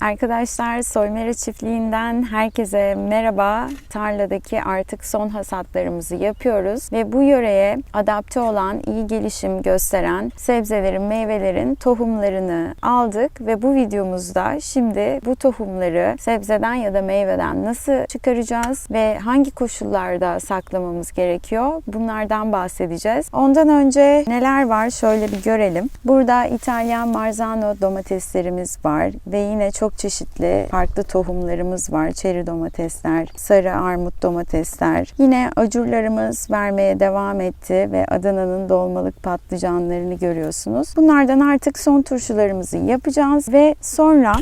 Arkadaşlar Soymera Çiftliği'nden herkese merhaba. Tarladaki artık son hasatlarımızı yapıyoruz ve bu yöreye adapte olan, iyi gelişim gösteren sebzelerin, meyvelerin tohumlarını aldık ve bu videomuzda şimdi bu tohumları sebzeden ya da meyveden nasıl çıkaracağız ve hangi koşullarda saklamamız gerekiyor? Bunlardan bahsedeceğiz. Ondan önce neler var şöyle bir görelim. Burada İtalyan Marzano domateslerimiz var ve yine çok çeşitli farklı tohumlarımız var. Çeri domatesler, sarı armut domatesler. Yine acurlarımız vermeye devam etti ve Adana'nın dolmalık patlıcanlarını görüyorsunuz. Bunlardan artık son turşularımızı yapacağız ve sonra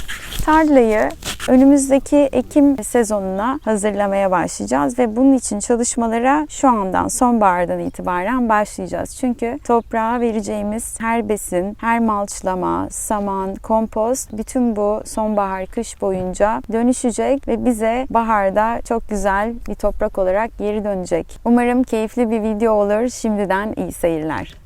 tarlayı önümüzdeki ekim sezonuna hazırlamaya başlayacağız ve bunun için çalışmalara şu andan sonbahardan itibaren başlayacağız. Çünkü toprağa vereceğimiz her besin, her malçlama, saman, kompost bütün bu sonbahar kış boyunca dönüşecek ve bize baharda çok güzel bir toprak olarak geri dönecek. Umarım keyifli bir video olur. Şimdiden iyi seyirler.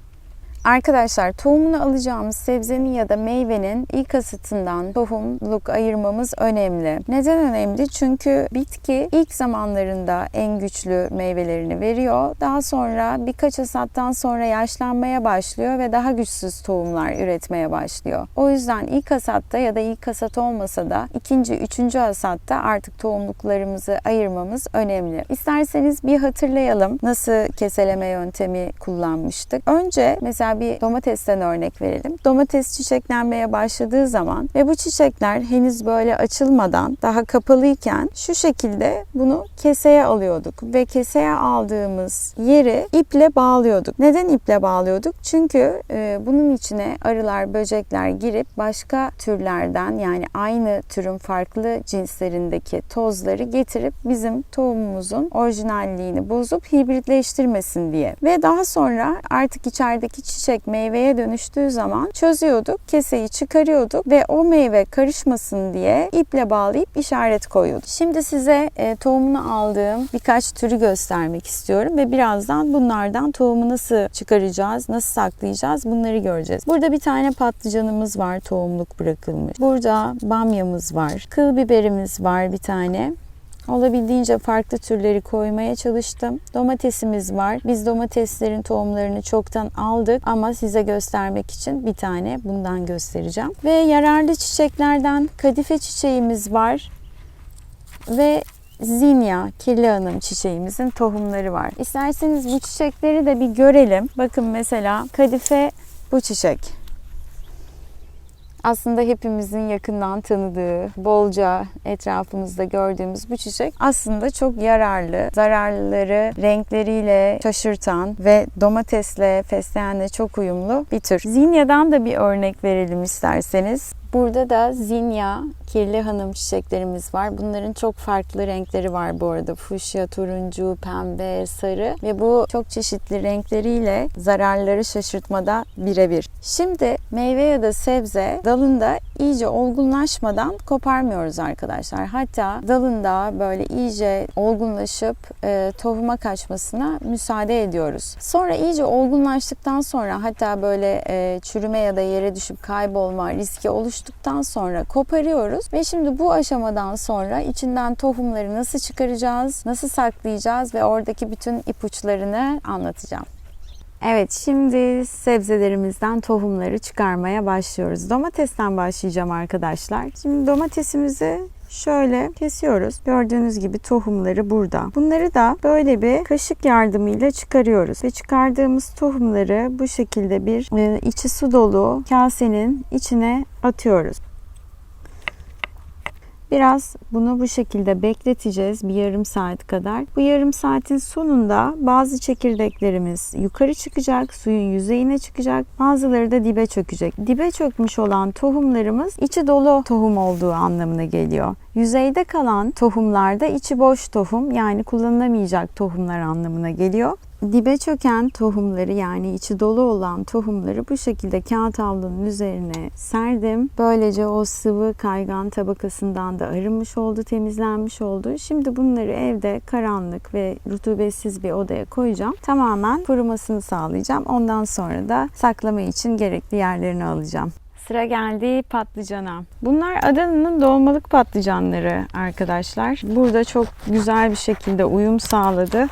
Arkadaşlar tohumunu alacağımız sebzenin ya da meyvenin ilk asıtından tohumluk ayırmamız önemli. Neden önemli? Çünkü bitki ilk zamanlarında en güçlü meyvelerini veriyor. Daha sonra birkaç hasattan sonra yaşlanmaya başlıyor ve daha güçsüz tohumlar üretmeye başlıyor. O yüzden ilk hasatta ya da ilk hasat olmasa da ikinci, üçüncü hasatta artık tohumluklarımızı ayırmamız önemli. İsterseniz bir hatırlayalım nasıl keseleme yöntemi kullanmıştık. Önce mesela bir domatesten örnek verelim. Domates çiçeklenmeye başladığı zaman ve bu çiçekler henüz böyle açılmadan daha kapalıyken şu şekilde bunu keseye alıyorduk ve keseye aldığımız yeri iple bağlıyorduk. Neden iple bağlıyorduk? Çünkü e, bunun içine arılar, böcekler girip başka türlerden yani aynı türün farklı cinslerindeki tozları getirip bizim tohumumuzun orijinalliğini bozup hibritleştirmesin diye. Ve daha sonra artık içerideki çiçek meyveye dönüştüğü zaman çözüyorduk, keseyi çıkarıyorduk ve o meyve karışmasın diye iple bağlayıp işaret koyuyorduk. Şimdi size e, tohumunu aldığım birkaç türü göstermek istiyorum ve birazdan bunlardan tohumu nasıl çıkaracağız, nasıl saklayacağız bunları göreceğiz. Burada bir tane patlıcanımız var tohumluk bırakılmış. Burada bamyamız var. Kıl biberimiz var bir tane. Olabildiğince farklı türleri koymaya çalıştım. Domatesimiz var. Biz domateslerin tohumlarını çoktan aldık ama size göstermek için bir tane bundan göstereceğim. Ve yararlı çiçeklerden kadife çiçeğimiz var. Ve Zinya, kirli hanım çiçeğimizin tohumları var. İsterseniz bu çiçekleri de bir görelim. Bakın mesela kadife bu çiçek aslında hepimizin yakından tanıdığı, bolca etrafımızda gördüğümüz bu çiçek aslında çok yararlı. Zararlıları renkleriyle şaşırtan ve domatesle, fesleğenle çok uyumlu bir tür. Zinya'dan da bir örnek verelim isterseniz. Burada da zinya, kirli hanım çiçeklerimiz var. Bunların çok farklı renkleri var bu arada. Fuşya, turuncu, pembe, sarı ve bu çok çeşitli renkleriyle zararları şaşırtmada birebir. Şimdi meyve ya da sebze dalında iyice olgunlaşmadan koparmıyoruz arkadaşlar. Hatta dalında böyle iyice olgunlaşıp e, tohuma kaçmasına müsaade ediyoruz. Sonra iyice olgunlaştıktan sonra hatta böyle e, çürüme ya da yere düşüp kaybolma riski oluştuktan sonra koparıyoruz ve şimdi bu aşamadan sonra içinden tohumları nasıl çıkaracağız, nasıl saklayacağız ve oradaki bütün ipuçlarını anlatacağım. Evet şimdi sebzelerimizden tohumları çıkarmaya başlıyoruz. Domatesten başlayacağım arkadaşlar. Şimdi domatesimizi şöyle kesiyoruz. Gördüğünüz gibi tohumları burada. Bunları da böyle bir kaşık yardımıyla çıkarıyoruz. Ve çıkardığımız tohumları bu şekilde bir e, içi su dolu kasenin içine atıyoruz. Biraz bunu bu şekilde bekleteceğiz bir yarım saat kadar. Bu yarım saatin sonunda bazı çekirdeklerimiz yukarı çıkacak, suyun yüzeyine çıkacak. Bazıları da dibe çökecek. Dibe çökmüş olan tohumlarımız içi dolu tohum olduğu anlamına geliyor. Yüzeyde kalan tohumlarda içi boş tohum yani kullanılamayacak tohumlar anlamına geliyor. Dibe çöken tohumları yani içi dolu olan tohumları bu şekilde kağıt havlunun üzerine serdim. Böylece o sıvı kaygan tabakasından da arınmış oldu, temizlenmiş oldu. Şimdi bunları evde karanlık ve rutubetsiz bir odaya koyacağım. Tamamen kurumasını sağlayacağım. Ondan sonra da saklama için gerekli yerlerini alacağım. Sıra geldi patlıcana. Bunlar Adana'nın dolmalık patlıcanları arkadaşlar. Burada çok güzel bir şekilde uyum sağladı.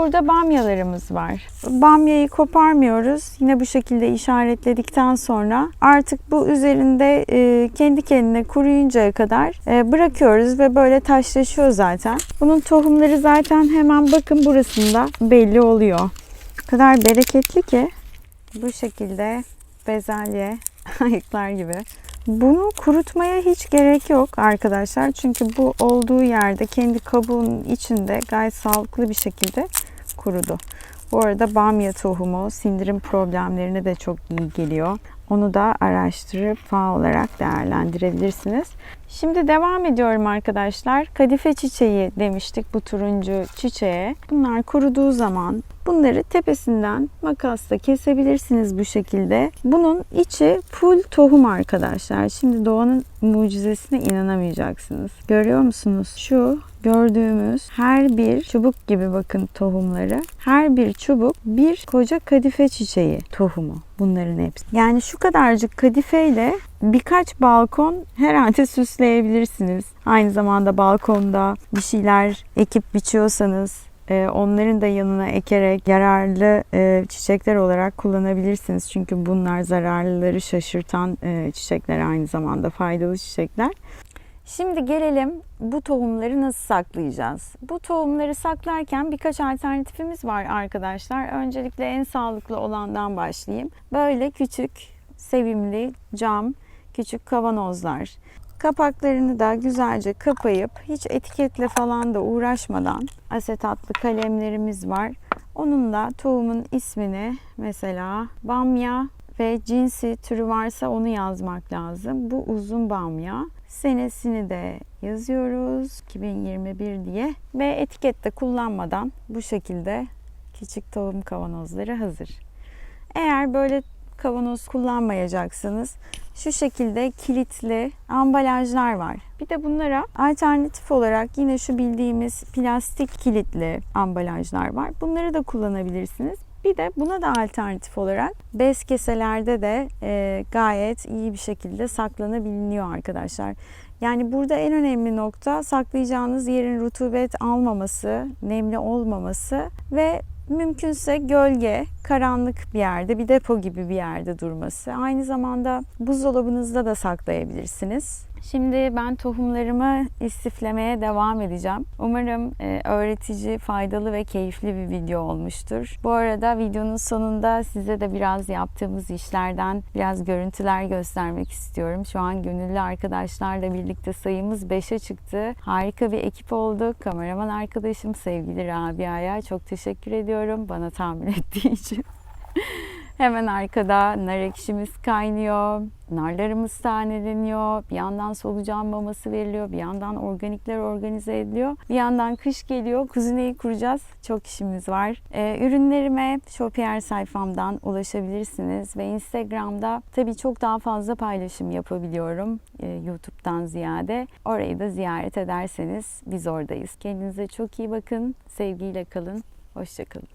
Burada bamyalarımız var. Bamyayı koparmıyoruz. Yine bu şekilde işaretledikten sonra artık bu üzerinde e, kendi kendine kuruyuncaya kadar e, bırakıyoruz ve böyle taşlaşıyor zaten. Bunun tohumları zaten hemen bakın burasında belli oluyor. O kadar bereketli ki bu şekilde bezelye ayıklar gibi. Bunu kurutmaya hiç gerek yok arkadaşlar. Çünkü bu olduğu yerde kendi kabuğunun içinde gayet sağlıklı bir şekilde kurudu. Bu arada bamya tohumu sindirim problemlerine de çok iyi geliyor. Onu da araştırıp fa olarak değerlendirebilirsiniz. Şimdi devam ediyorum arkadaşlar. Kadife çiçeği demiştik bu turuncu çiçeğe. Bunlar kuruduğu zaman bunları tepesinden makasla kesebilirsiniz bu şekilde. Bunun içi full tohum arkadaşlar. Şimdi doğanın mucizesine inanamayacaksınız. Görüyor musunuz? Şu gördüğümüz her bir çubuk gibi bakın tohumları. Her bir çubuk bir koca kadife çiçeği tohumu bunların hepsi. Yani şu kadarcık kadifeyle birkaç balkon herhalde süsleyebilirsiniz. Aynı zamanda balkonda bir şeyler ekip biçiyorsanız onların da yanına ekerek yararlı e, çiçekler olarak kullanabilirsiniz. Çünkü bunlar zararlıları şaşırtan e, çiçekler aynı zamanda faydalı çiçekler. Şimdi gelelim bu tohumları nasıl saklayacağız? Bu tohumları saklarken birkaç alternatifimiz var arkadaşlar. Öncelikle en sağlıklı olandan başlayayım. Böyle küçük, sevimli cam, küçük kavanozlar. Kapaklarını da güzelce kapayıp hiç etiketle falan da uğraşmadan asetatlı kalemlerimiz var. Onunla tohumun ismini mesela bamya ve cinsi türü varsa onu yazmak lazım. Bu uzun bamya. Senesini de yazıyoruz 2021 diye ve etikette kullanmadan bu şekilde küçük tohum kavanozları hazır. Eğer böyle kavanoz kullanmayacaksınız. Şu şekilde kilitli ambalajlar var. Bir de bunlara alternatif olarak yine şu bildiğimiz plastik kilitli ambalajlar var. Bunları da kullanabilirsiniz. Bir de buna da alternatif olarak bez keselerde de e, gayet iyi bir şekilde saklanabiliyor arkadaşlar. Yani burada en önemli nokta saklayacağınız yerin rutubet almaması, nemli olmaması ve mümkünse gölge, karanlık bir yerde, bir depo gibi bir yerde durması. Aynı zamanda buzdolabınızda da saklayabilirsiniz. Şimdi ben tohumlarımı istiflemeye devam edeceğim. Umarım e, öğretici, faydalı ve keyifli bir video olmuştur. Bu arada videonun sonunda size de biraz yaptığımız işlerden biraz görüntüler göstermek istiyorum. Şu an gönüllü arkadaşlarla birlikte sayımız 5'e çıktı. Harika bir ekip olduk. Kameraman arkadaşım sevgili Rabia'ya çok teşekkür ediyorum bana tahmin ettiği için. Hemen arkada nar ekşimiz kaynıyor. Narlarımız taneleniyor. Bir yandan solucan maması veriliyor. Bir yandan organikler organize ediliyor. Bir yandan kış geliyor. Kuzineyi kuracağız. Çok işimiz var. Ee, ürünlerime Shopier sayfamdan ulaşabilirsiniz. Ve Instagram'da tabii çok daha fazla paylaşım yapabiliyorum. Ee, YouTube'dan ziyade. Orayı da ziyaret ederseniz biz oradayız. Kendinize çok iyi bakın. Sevgiyle kalın. Hoşçakalın.